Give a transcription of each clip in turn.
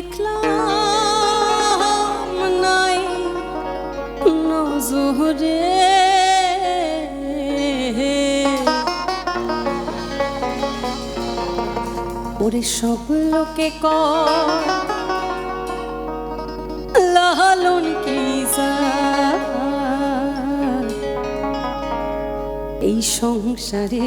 দেখলাম নাই নজরে ওরে সব লোকে ক লালন কি এই সংসারে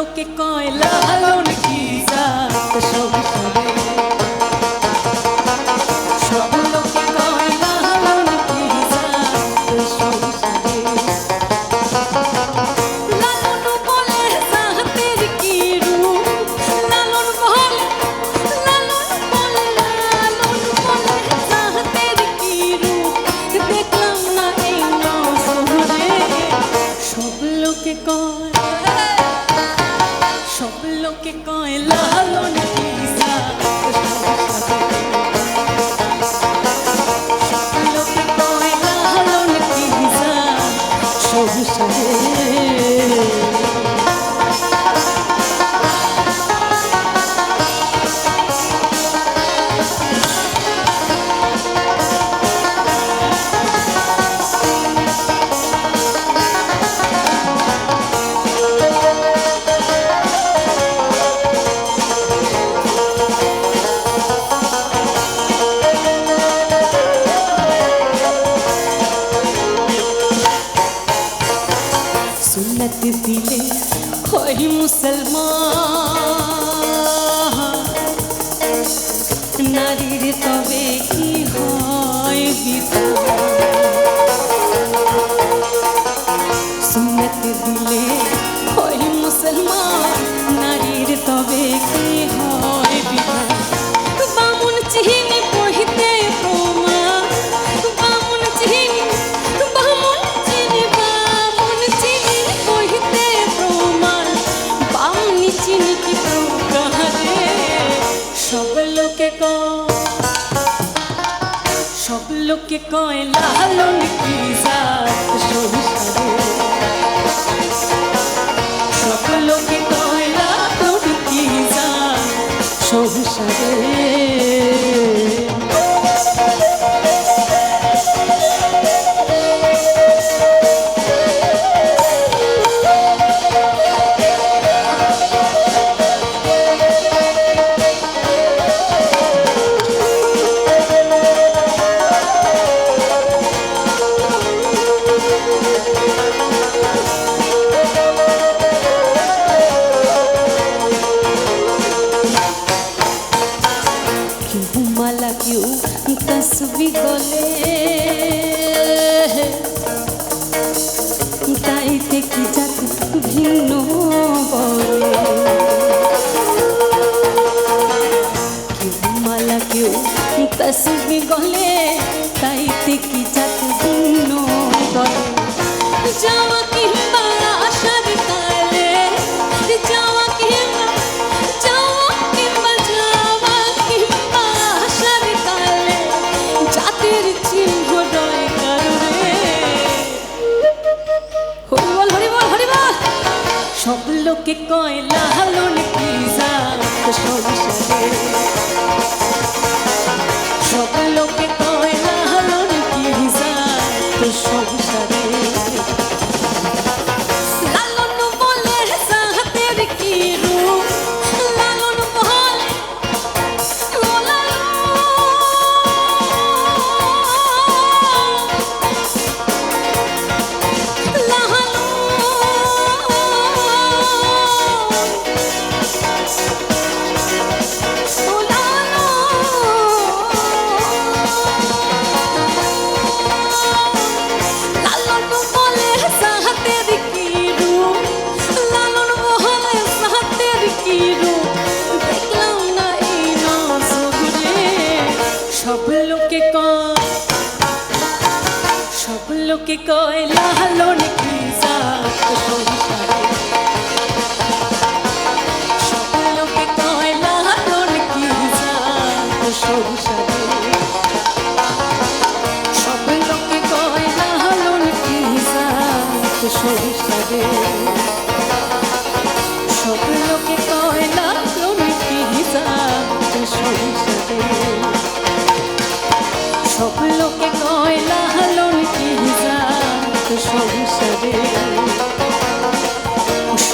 লোকে কয়লা কি? মুসলমান। নারীর তবে के कोई लालन की साथ मला क्यों तस्वी गले? তাইতে কি জাত ভিন্ন বলে কেউ মালা কেউ তসবি গলে লোকে কয়লা হালুন কি যা সংসারে সব লোকে লোকে কয় লালন কি লোকে কয় লালন কি সংসারে সব লোকে কয় লালন কি সংসারে